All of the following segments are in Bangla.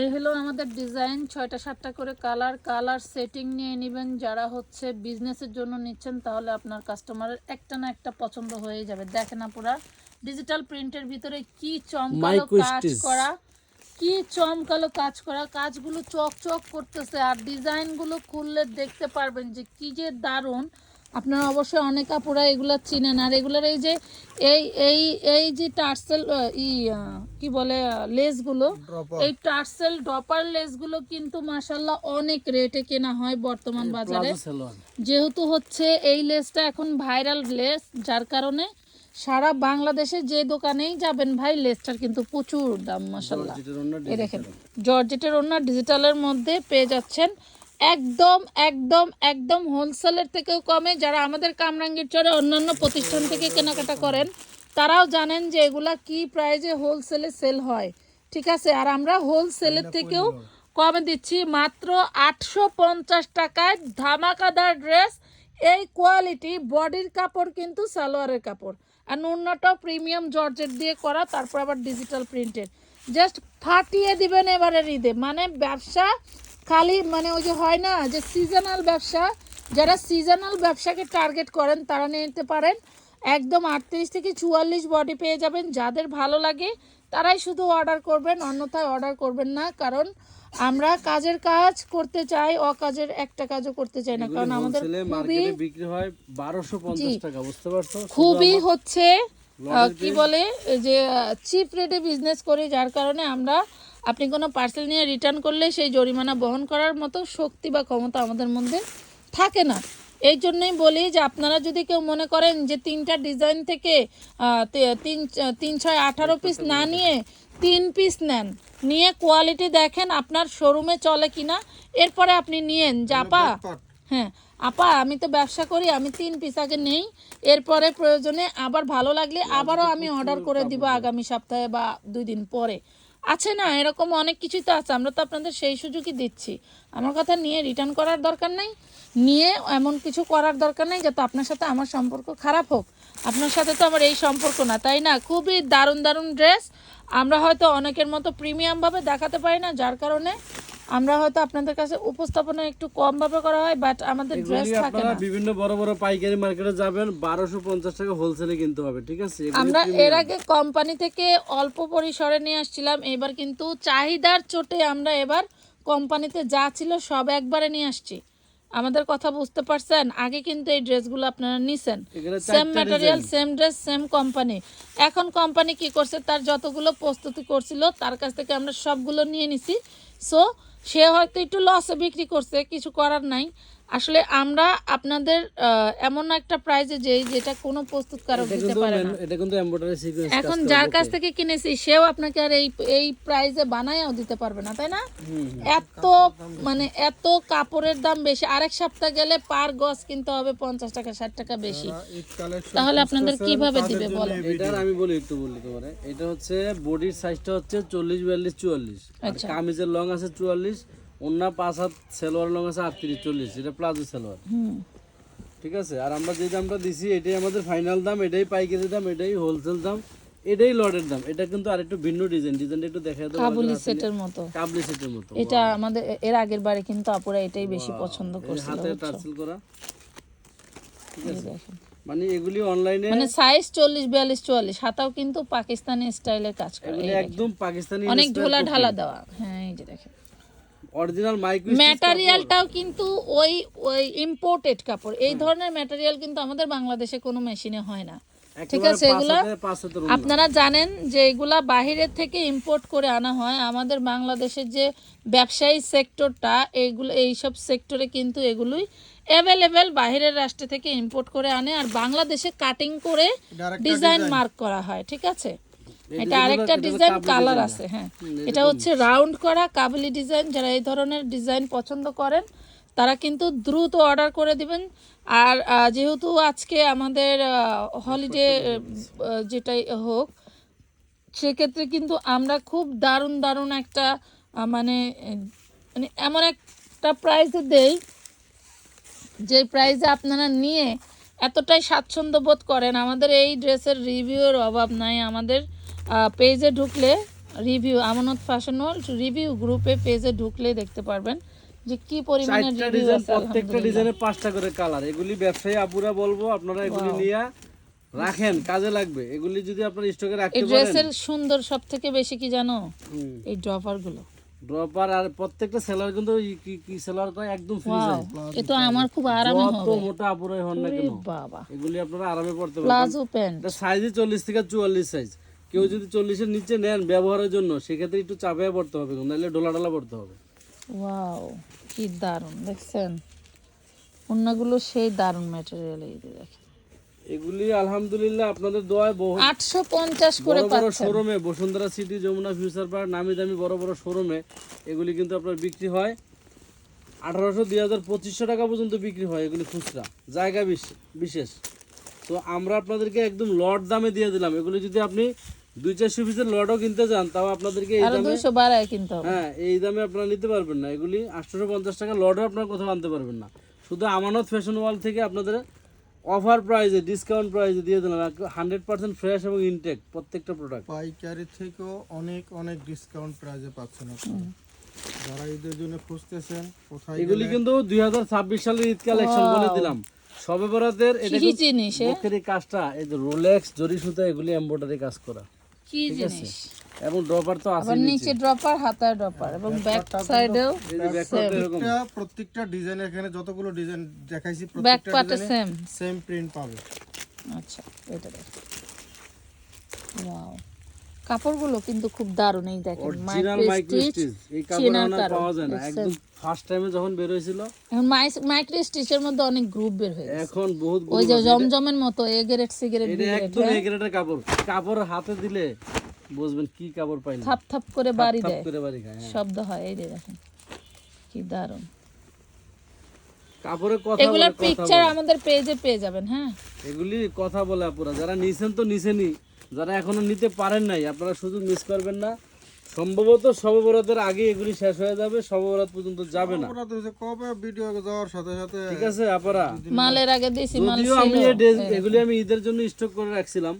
এই হলো আমাদের ডিজাইন ছয়টা সাতটা করে কালার কালার সেটিং নিয়ে নেবেন। যারা হচ্ছে বিজনেসের জন্য নিচ্ছেন তাহলে আপনার কাস্টমারের একটা না একটা পছন্দ হয়ে যাবে। দেখেন আপনারা ডিজিটাল প্রিন্টের ভিতরে কি চমকালো কাজ করা কি চমকালো কাজ করা কাজগুলো চক চক করতেছে। আর ডিজাইনগুলো খুললে দেখতে পারবেন যে কি যে দারুণ। আপনারা অবশ্যই অনেক আপুরা এগুলো চিনেন। আর এগুলোর এই যে এই এই এই যে টার্সেল ই কি বলে লেসগুলো এই টার্সেল ডপার লেসগুলো কিন্তু মাসাল্লাহ অনেক রেটে কেনা হয় বর্তমান বাজারে। যেহেতু হচ্ছে এই লেসটা এখন ভাইরাল লেস যার কারণে সারা বাংলাদেশে যে দোকানেই যাবেন ভাই লেসটার কিন্তু প্রচুর দাম মাসাল্লাহ এই দেখেন জর্জেটের ওনা ডিজিটালের মধ্যে পেয়ে যাচ্ছেন একদম একদম একদম হোলসেলের থেকেও কমে। যারা আমাদের কামরাঙ্গীর চরে অন্যান্য প্রতিষ্ঠান থেকে কেনাকাটা করেন তারাও জানেন যে এগুলা কি প্রাইজে হোলসেলে সেল হয়। ঠিক আছে? আর আমরা হোলসেলের থেকেও কমে দিচ্ছি। মাত্র আটশো পঞ্চাশ টাকায় ধামাকাদার ড্রেস এই কোয়ালিটি বডির কাপড় কিন্তু সালোয়ারের কাপড়। আর ন্যূনটা প্রিমিয়াম জর্জেট দিয়ে করা তারপর আবার ডিজিটাল প্রিন্টের জাস্ট ফাটিয়ে দিবেন এবারের ঈদে। মানে ব্যবসা খালি মানে ওই যে হয় না যে সিজনাল ব্যবসা যারা সিজনাল ব্যবসাকে টার্গেট করেন তারা নিতে পারেন। একদম আটত্রিশ থেকে চুয়াল্লিশ বডি পেয়ে যাবেন যাদের ভালো লাগে তারাই শুধু অর্ডার করবেন অন্যথায় অর্ডার করবেন না। কারণ আমরা কাজের কাজ করতে চাই অকাজের একটা কাজও করতে চাই না। কারণ আমাদের খুবই বিক্রি হয় টাকা বুঝতে পারছ? খুবই হচ্ছে কি বলে যে চিপ রেটে বিজনেস করি যার কারণে আমরা আপনি কোনো পার্সেল নিয়ে রিটার্ন করলে সেই জরিমানা বহন করার মতো শক্তি বা ক্ষমতা আমাদের মধ্যে থাকে না। এই জন্যই বলি যে আপনারা যদি কেউ মনে করেন যে তিনটা ডিজাইন থেকে তিন তিন ছয় আঠারো পিস না নিয়ে তিন পিস নেন নিয়ে কোয়ালিটি দেখেন আপনার শোরুমে চলে কিনা এরপরে আপনি নিয়েন জাপা হ্যাঁ আপা আমি তো ব্যবসা করি আমি তিন পিস আগে নেই এরপরে প্রয়োজনে আবার ভালো লাগলে আবারও আমি অর্ডার করে দিব আগামী সপ্তাহে বা দুই দিন পরে। আছে না, এরকম অনেক কিছুই তো আছে, আমরা তো আপনাদের সেই সুযোগই দিচ্ছি। আমার কথা নিয়ে রিটার্ন করার দরকার নাই, নিয়ে এমন কিছু করার দরকার নেই যাতে আপনার সাথে আমার সম্পর্ক খারাপ হোক। আপনার সাথে তো আমার এই সম্পর্ক না তাই না? খুবই দারুণ দারুণ ড্রেস। আমরা হয়তো অনেকের মতো প্রিমিয়ামভাবে দেখাতে পারি না যার কারণে আমরা হয়তো আপনাদের কাছে উপস্থাপনা একটু কম ভাবে করা হয় বাট আমাদের ড্রেস থাকে না। বিভিন্ন বড় বড় পাইকারি মার্কেটে যাবেন বারোশো পঞ্চাশ টাকা হোলসেলে কিনতে হবে ঠিক আছে? আমরা এর আগে কোম্পানি থেকে অল্প পরিসরে নিয়ে আসছিলাম এবার কিন্তু চাহিদার চোটে আমরা এবার কোম্পানিতে যা ছিল সব একবারে নিয়ে আসছি। আমাদের কথা বুঝতে পারছেন? আগে কিন্তু এই ড্রেসগুলো আপনারা নিছেন। Same material same dress same company এখন কোম্পানি কি করছে? তার যতগুলো প্রস্তুতি করছিল তার কাছ থেকে আমরা সবগুলো নিয়ে নিছি। সো সে হয়তো একটু লসে বিক্রি করছে কিছু করার নাই। আসলে আমরা আপনাদের এমন একটা প্রাইজে যেই যেটা কোনো প্রস্তুতকারক দিতে পারে না। এটা কিন্তু এমব্রয়ডারি সিকোয়েন্স এখন যার কাছ থেকে কিনেছি সেও আপনাকে আর এই এই প্রাইজে বানায়ও দিতে পারবে না তাই না? এত মানে এত কাপড়ের দাম বেশি আরেক সপ্তাহ গেলে পার গজ কিনতে হবে 50 টাকা 60 টাকা বেশি। তাহলে আপনাদের কীভাবে দিবে বলেন? এটা আমি বলি একটু বলি তোমারে। এটা হচ্ছে বডির সাইজটা হচ্ছে 40 42 44 আর আচ্ছা। কামিজের লং আছে 44 পাঁচ হাত সেলোয়ার লং আছে আটত্রিশ চল্লিশ এটা প্লাজো সেলোয়ার। ঠিক আছে? আর আমরা যে দামটা দিছি এটাই আমাদের ফাইনাল দাম এটাই পাইকারি দাম এটাই হোলসেল দাম এটাই লটের দাম। এটা কিন্তু আর একটু ভিন্ন ডিজাইন ডিজাইনটা একটু দেখা কাবুলি সেটের মতো। কাবুলি সেটের মতো এটা আমাদের এর আগের বারে কিন্তু আপুরা এটাই বেশি পছন্দ করছিল হাতে টাসেল করা। মানে এগুলি অনলাইনে মানে সাইজ 40 42 44 হাতাও কিন্তু পাকিস্তানি স্টাইলের কাজ করে একদম পাকিস্তানি অনেক ঢোলা ঢালা দেওয়া। হ্যাঁ এই যে দেখেন। অরিজিনাল মাইক্রো ম্যাটেরিয়ালটাও কিন্তু ওই ওই ইম্পোর্টেড কাপড়। এই ধরনের ম্যাটেরিয়াল কিন্তু আমাদের বাংলাদেশে কোনো মেশিনে হয় না। ঠিক আছে এগুলা আপনারা জানেন যে এগুলা বাহিরের থেকে ইম্পোর্ট করে আনা হয়। আমাদের বাংলাদেশের যে ব্যবসায়ী সেক্টরটা এইগুলো এইসব সেক্টরে কিন্তু এগুলোই অ্যাভেলেবেল বাহিরের রাষ্ট্র থেকে ইম্পোর্ট করে আনে। আর বাংলাদেশে কাটিং করে ডিজাইন মার্ক করা হয় ঠিক আছে? এটা আরেকটা ডিজাইন কালার আছে হ্যাঁ। এটা হচ্ছে রাউন্ড করা কাবলি ডিজাইন যারা এই ধরনের ডিজাইন পছন্দ করেন তারা কিন্তু দ্রুত অর্ডার করে দিবেন। আর যেহেতু আজকে আমাদের হলিডে যেটাই হোক সেক্ষেত্রে কিন্তু আমরা খুব দারুণ দারুণ একটা মানে মানে এমন একটা প্রাইসে দেই যে প্রাইসে আপনারা নিয়ে এতটাই স্বাচ্ছন্দ্য বোধ করেন। আমাদের এই ড্রেসের রিভিউর অভাব নাই আমাদের পেজে ঢুকলে রিভিউ আমানত ফ্যাশন ওয়ার্ল্ড রিভিউ গ্রুপে পেজে ঢুকলেই দেখতে পারবেন যে কি পরিমাণে রিভিউ ডিজাইন আছে প্রত্যেকটা ডিজাইনের পাঁচটা করে কালার এগুলি ব্যবসায়ী আপুরা বলব আপনারা এগুলি নিয়ে রাখেন কাজে লাগবে। এগুলি যদি আপনার স্টকে রাখতে পারেন। ড্রেসের সুন্দর সব থেকে বেশি কি জানো? এই ড্রপারগুলো। ড্রপার আর প্রত্যেকটা সেলার কিন্তু কি কি সেলার কয়? একদম ফ্রি সাইজ এ তো আমার খুব আরামে হবে। মোটা আপুরাই হন না কেন? বাবা। এগুলি আপনারা আরামে পড়তে পারবেন। প্লাজো প্যান্ট এটা সাইজই চল্লিশ থেকে চুয়াল্লিশ সাইজ কেউ যদি চল্লিশের নিচে নেন ব্যবহারের জন্য সেক্ষেত্রে একটু চাপে পড়তে হবে নাহলে ডোলা ডোলা পড়তে হবে। ওয়াও কি দারুণ দেখছেন? অন্যগুলো সেই দারুণ ম্যাটেরিয়াল এই দেখেন। এগুলি আলহামদুলিল্লাহ আপনাদের দোয়ায় বহু আটশো পঞ্চাশ করে বড় বড় শোরুমে Bashundhara city Jamuna future park নামি দামি বড় বড় শোরুমে এগুলি কিন্তু আপনার বিক্রি হয়। আঠারোশো দুই হাজার পঁচিশশো টাকা পর্যন্ত বিক্রি হয় এগুলি খুচরা জায়গা বিশ- বিশেষ। তো আমরা আপনাদেরকে একদম লট দামে দিয়ে দিলাম। এগুলি যদি আপনি দুই চারশো পিসের লটও কিনতে চান তাও আপনাদেরকে এই দামে দুইশো বাড়ায় কিনতে হবে। হ্যাঁ এই দামে আপনারা নিতে পারবেন না। এগুলি আটশোশো পঞ্চাশ টাকা লটও আপনার কোথাও আনতে পারবেন না। শুধু আমানত ফ্যাশন ওয়াল থেকে আপনাদের অফার প্রাইজে ডিসকাউন্ট প্রাইজে দিয়ে দিলাম। হান্ড্রেড পার্সেন্ট ফ্রেশ এবং ইনটেক প্রত্যেকটা প্রোডাক্ট পাইকারি থেকেও অনেক অনেক ডিসকাউন্ট প্রাইজে পাচ্ছেন আপনারা। যারা ঈদের জন্য খুঁজতেছেন কোথায় এগুলি কিন্তু দুই হাজার ছাব্বিশ সালের ঈদ কালেকশন বলে দিলাম। সবে বরাতের এটা জিনিস? বকের এই কাজটা এই যে রোলেক্স জরি সুতা এগুলি এমব্রয়ডারি কাজ করা। কি জিনিস? এবং ড্রপার তো আছে আবার নিচে ড্রপার হাতায় ড্রপার এবং ব্যাক সাইডেও এই যে ব্যাকপার্টটা এরকম। প্রত্যেকটা প্রত্যেকটা ডিজাইন এখানে যতগুলো ডিজাইন দেখাইছি প্রত্যেকটা সেম সেম প্রিন্ট পাবে। আচ্ছা এটা দেখ। ওয়াও কাপড়গুলো কিন্তু খুব দারুণ এই দেখেন মাইক্রো স্টিচ এই কাপড় চেনার আর কারণ, পাওয়া যায় না। একদম ফার্স্ট টাইমে যখন বের হয়েছিল এখন মাইক্রো স্টিচের মধ্যে অনেক গ্রুপ বের হয়ে গেছে। এখন বহুত ওই যে জমজমের মতো এগেরেট সিগারেট এটা একদম এ গ্রেডের কাপড়। কাপড় হাতে দিলে বুঝবেন কি কাপড় পাইলেন। থাপ থাপ করে বাড়ি দেয়। করে বাড়ি খায় হ্যাঁ। শব্দ হয় এই দেখেন কি দারুণ। কাপড়ের কথা এগুলোর পিকচার আমাদের পেজে পেয়ে যাবেন হ্যাঁ? এগুলি কথা বলে আপুরা। যারা নিছেন তো নিছেনই। যারা এখনও নিতে পারেন নাই আপনারা শুধু মিস করবেন না। সম্ভবত সববরাতের আগে এগুলি শেষ হয়ে যাবে সববরাত পর্যন্ত যাবে না। কবে? ভিডিও যাওয়ার সাথে সাথে ঠিক আছে আপনারা? মালের আগে দিছি মাল আমি ছিল। এই ড্রেস- এগুলি আমি ঈদের জন্য স্টক করে রাখছিলাম।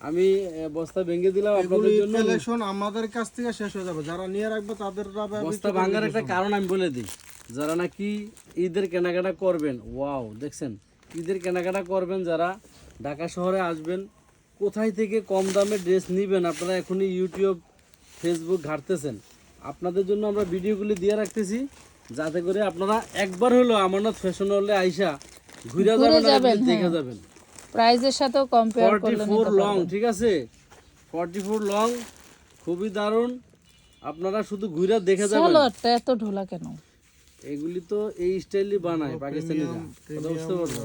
আমি বস্তা ভেঙে দিলাম আপনাদের জন্য। কালেকশন আমাদের কাছ থেকে শেষ হয়ে যাবে। যারা নিয়ে রাখবে তাদের বস্তা ভাঙার একটা কারণ আমি বলে দিই। যারা নাকি ঈদের কেনাকাটা করবেন ওয়াও দেখছেন? ঈদের কেনাকাটা করবেন যারা ঢাকা শহরে আসবেন কোথায় থেকে কম দামে ড্রেস নেবেন আপনারা এখনই ইউটিউব ফেসবুক ঘাটতেছেন। আপনাদের জন্য আমরা ভিডিওগুলি দিয়ে রাখতেছি যাতে করে আপনারা একবার হলো আমানত ফ্যাশন হলে আইসা ঘুরে যাবেন দেখে যাবেন। প্রাইজের সাথেও কম্পেয়ার করলে ফোর নিতে লং ঠিক আছে? ফর্টি ফোর লং খুবই দারুণ। আপনারা শুধু ঘুরে দেখে যাবেন। সালোয়ারটা এত ঢোলা কেন? এগুলি তো এই স্টাইলই বানায় পাকিস্তানিরা বুঝতে পারছ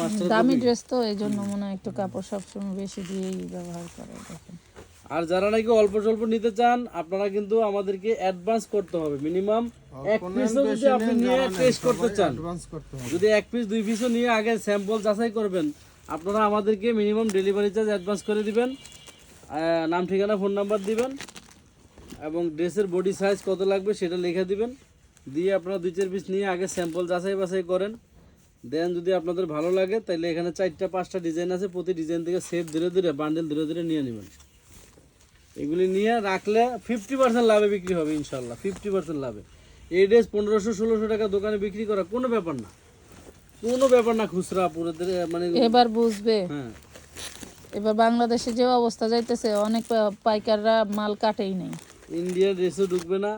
মাস্টার দামি ড্রেস তো এই জন্য মনে হয় একটু কাপড় সবসময় বেশি দিয়েই ব্যবহার করে দেখেন। আর যারা নাকি অল্প স্বল্প নিতে চান আপনারা কিন্তু আমাদেরকে অ্যাডভান্স করতে হবে। মিনিমাম এক পিসও যদি আপনি নিয়ে টেস্ট করতে চান অ্যাডভান্স করতে হবে। যদি এক পিস দুই পিসও নিয়ে আগে স্যাম্পল যাচাই করবেন আপনারা আমাদেরকে মিনিমাম ডেলিভারি চার্জ অ্যাডভান্স করে দিবেন। নাম ঠিকানা ফোন নাম্বার দিবেন এবং ড্রেসের বডি সাইজ কত লাগবে সেটা লিখে দিবেন। দিয়ে আপনারা দুই চার পিস নিয়ে আগে স্যাম্পল যাচাই বাছাই করেন। দেন যদি আপনাদের ভালো লাগে তাহলে এখানে চারটা পাঁচটা ডিজাইন আছে প্রতি ডিজাইন থেকে সেট ধীরে ধীরে বান্ডেল ধীরে ধীরে নিয়ে নেবেন। এগুলি নিয়ে রাখলে ফিফটি পার্সেন্ট লাভে বিক্রি হবে ইনশাল্লাহ ফিফটি পার্সেন্ট লাভে। এই ড্রেস পনেরোশো ষোলোশো টাকা দোকানে বিক্রি করা কোনো ব্যাপার না। কোনো ব্যাপার না খুচরা পুরোদের মানে এবার বুঝবে। হ্যাঁ। এবার বাংলাদেশে যে অবস্থা যাইতেছে অনেক পাইকাররা মাল কাটেই নেই। ইন্ডিয়ান ড্রেসও ঢুকবে না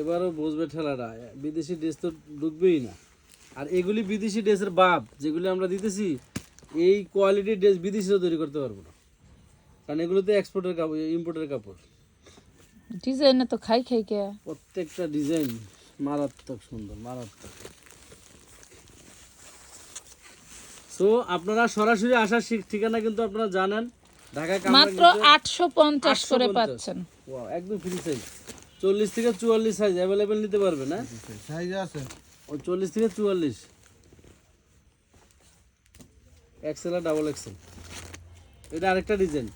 এবারও বসবে ঠেলাটা। বিদেশি ড্রেস তো ঢুকবেই না। আর এগুলি বিদেশি ড্রেসের বাপ যেগুলি আমরা দিতেছি এই কোয়ালিটির ড্রেস বিদেশিও তৈরি করতে পারব না। কারণ এগুলোতে এক্সপোর্টের কাপড় ইম্পোর্টের কাপড়। ডিজাইনে তো খাই খাই কে। প্রত্যেকটা ডিজাইন মারাত্মক সুন্দর মারাত্মক। সো আপনারা সরাসরি আসার ঠিকানা কিন্তু আপনারা জানেন। ঢাকা মাত্র আটশো পঞ্চাশ করে পাচ্ছেন। একদম ফ্রি সাইজ চল্লিশ থেকে চুয়াল্লিশ সাইজ অ্যাভেলেবেল নিতে পারবে না? সাইজ আছে। ও চল্লিশ থেকে চুয়াল্লিশ। এক্সেল আর ডাবল এক্সেল এটা আরেকটা ডিজাইন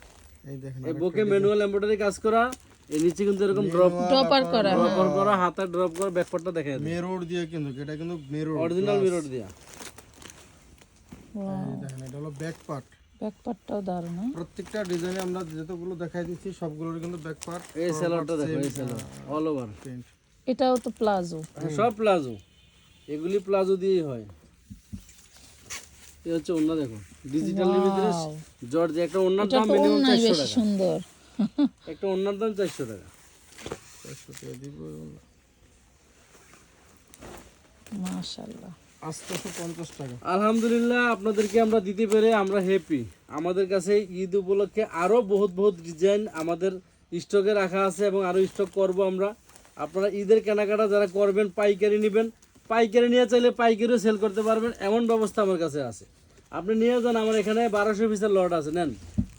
এই বুকে ম্যানুয়াল এমব্রয়ডারি কাজ করা এই নিচে কিন্তু এরকম ড্রপ ড্রপার করা ড্রপ করা হাতে ড্রপ করা ব্যাকপার্টটা দেখা যায় মেরোড দিয়ে কিন্তু এটা কিন্তু মেরোড অরিজিনাল মিরর দিয়া। দেখেন এটা হলো ব্যাক পার্ট ব্যাকপার্টটাও দারুণ হ্যাঁ? প্রত্যেকটা ডিজাইনে আমরা যতগুলো দেখাই দিচ্ছি সবগুলোর কিন্তু ব্যাক পার্ট এই স্যালোয়ারটা দেখো এই স্যালোয়ার অল ওভার প্রিন্ট এটাও তো প্লাজো। সব প্লাজো। এগুলি প্লাজো দিয়েই হয়। এই হচ্ছে ওন্না দেখো। ডিজিটাল ভিতরে জর্জ একটা ওন্নার দাম মিনিমাম অন্যায় চারশো বেশি টাকা। সুন্দর। একটা ওন্নার দাম চারশো টাকা। চারশো টাকা দিব। পঞ্চাশ টাকা। আলহামদুলিল্লাহ আপনাদেরকে আমরা দিতে পেরে আমরা হ্যাপি আমাদের কাছে ঈদ উপলক্ষে আরও বহুত বহুত ডিজাইন আমাদের স্টকে রাখা আছে এবং আরও স্টক করব আমরা। আপনারা ঈদের কেনাকাটা যারা করবেন পাইকারি নেবেন। পাইকারি নিয়ে চাইলে পাইকারিও সেল করতে পারবেন এমন ব্যবস্থা আমার কাছে আছে। আপনি নিয়ে যান আমার এখানে বারোশো পিসের লট আছে নেন।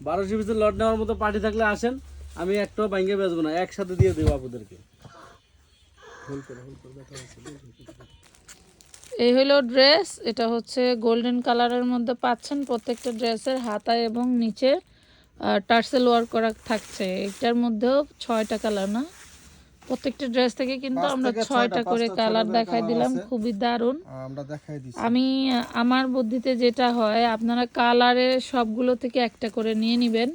বারোশো পিসের লট নেওয়ার মতো পার্টি থাকলে আসেন আমি একটাও বাইঙ্গে বেচবো না একসাথে দিয়ে দেবো আপনাদেরকে। এই হলো ড্রেস এটা হচ্ছে গোল্ডেন কালারের মধ্যে পাচ্ছেন প্রত্যেকটা ড্রেসের হাতায় এবং নিচে টার্সেল ওয়ার্ক করা থাকছে। এটার মধ্যেও ছয়টা কালার না? প্রত্যেকটা ড্রেস থেকে কিন্তু আমরা ছয়টা করে কালার দেখাই দিলাম খুবই দারুণ। আমি আমার বুদ্ধিতে যেটা হয় আপনারা কালারে সবগুলো থেকে একটা করে নিয়ে নেবেন।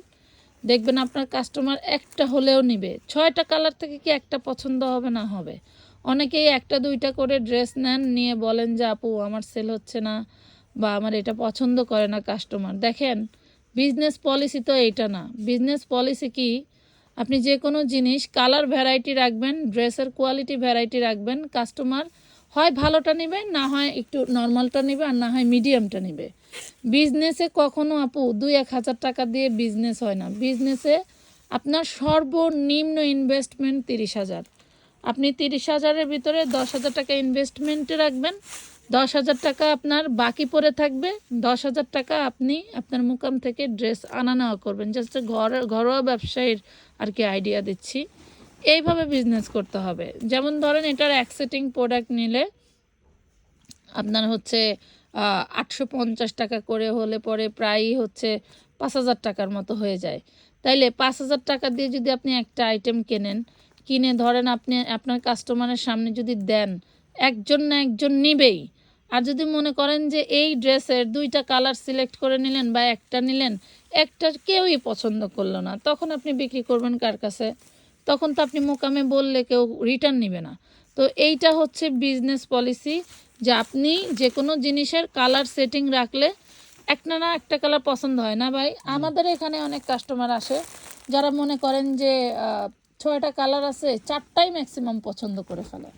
দেখবেন আপনার কাস্টমার একটা হলেও নিবে। ছয়টা কালার থেকে কি একটা পছন্দ হবে না হবে? অনেকেই একটা দুইটা করে ড্রেস নেন, নিয়ে বলেন যে, আপু, আমার সেল হচ্ছে না বা আমার এটা পছন্দ করে না কাস্টমার দেখেন বিজনেস পলিসি তো এইটা না। বিজনেস পলিসি কি? আপনি যে কোনো জিনিস কালার ভ্যারাইটি রাখবেন, ড্রেসের কোয়ালিটি ভ্যারাইটি রাখবেন কাস্টমার হয় ভালোটা নেবে, না হয় একটু নর্মালটা নেবে, আর না হয় মিডিয়ামটা নেবে। বিজনেসে কখনো, আপু, দুই এক হাজার টাকা দিয়ে বিজনেস হয় না। বিজনেসে আপনার সর্বনিম্ন ইনভেস্টমেন্ট তিরিশ হাজার। আপনি তিরিশ হাজারের ভিতরে দশ হাজার টাকা ইনভেস্টমেন্টে রাখবেন। দশ হাজার টাকা আপনার বাকি পড়ে থাকবে। দশ হাজার টাকা আপনি আপনার মুকাম থেকে ড্রেস আনা নেওয়া করবেন। জাস্ট ঘর, ঘরোয়া ব্যবসায়ীর আর কি আইডিয়া দিচ্ছি। এইভাবে বিজনেস করতে হবে। যেমন ধরেন এটার অ্যাকসেটিং প্রোডাক্ট নিলে আপনার হচ্ছে আটশো পঞ্চাশ টাকা করে হলে পরে প্রায়ই হচ্ছে পাঁচ হাজার টাকার মতো হয়ে যায়। তাইলে পাঁচ হাজার টাকা দিয়ে যদি আপনি একটা আইটেম কেনেন কিনে ধরেন আপনি আপনার কাস্টমারের সামনে যদি দেন একজন না একজন নিবেই। আর যদি মনে করেন যে এই ড্রেসের দুইটা কালার সিলেক্ট করে নিলেন বা একটা নিলেন একটা কেউই পছন্দ করল না তখন আপনি বিক্রি করবেন কার কাছে? তখন তো আপনি মোকামে বললে কেউ রিটার্ন নেবে না। তো এইটা হচ্ছে বিজনেস পলিসি যে আপনি যে কোনো জিনিসের কালার সেটিং রাখলে একটা না একটা কালার পছন্দ হয় না ভাই। আমাদের এখানে অনেক কাস্টমার আসে যারা মনে করেন যে ছয়টা কালার আছে, চারটাই ম্যাক্সিমাম পছন্দ করে ফেলে।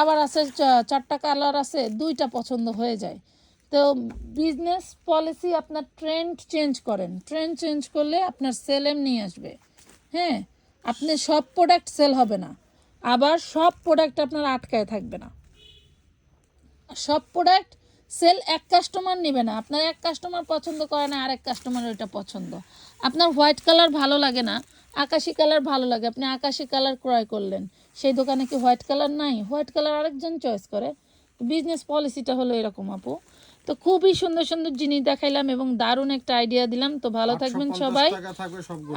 আবার আছে চারটা কালার আছে, দুইটা পছন্দ হয়ে যায়। তো বিজনেস পলিসি আপনার ট্রেন্ড চেঞ্জ করেন। ট্রেন্ড চেঞ্জ করলে আপনার সেল এমনি আসবে। হ্যাঁ আপনি সব প্রোডাক্ট সেল হবে না। আবার সব প্রোডাক্ট আপনার আটকায় থাকবে না। সব প্রোডাক্ট সেল এক কাস্টমার নেবে না। আপনার এক কাস্টমার পছন্দ করে না আরেক কাস্টমারের ওইটা পছন্দ। আপনার হোয়াইট কালার ভালো লাগে না আকাশি কালার ভালো লাগে। আপনি আকাশি কালার ক্রয় করলেন সেই দোকানে কি হোয়াইট কালার নাই? হোয়াইট কালার আরেকজন চয়েস করে। বিজনেস পলিসিটা হলো এরকম আপু। তো খুবই সুন্দর সুন্দর জিনিস দেখাইলাম এবং দারুণ একটা আইডিয়া দিলাম। তো ভালো থাকবেন সবাই।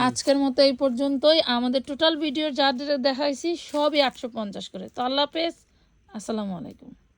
আজকের মতো এই পর্যন্তই। আমাদের টোটাল ভিডিও যা দেখাইছি সবই আটশো পঞ্চাশ করে। তো আল্লাহ হাফেজ। আসসালামু আলাইকুম।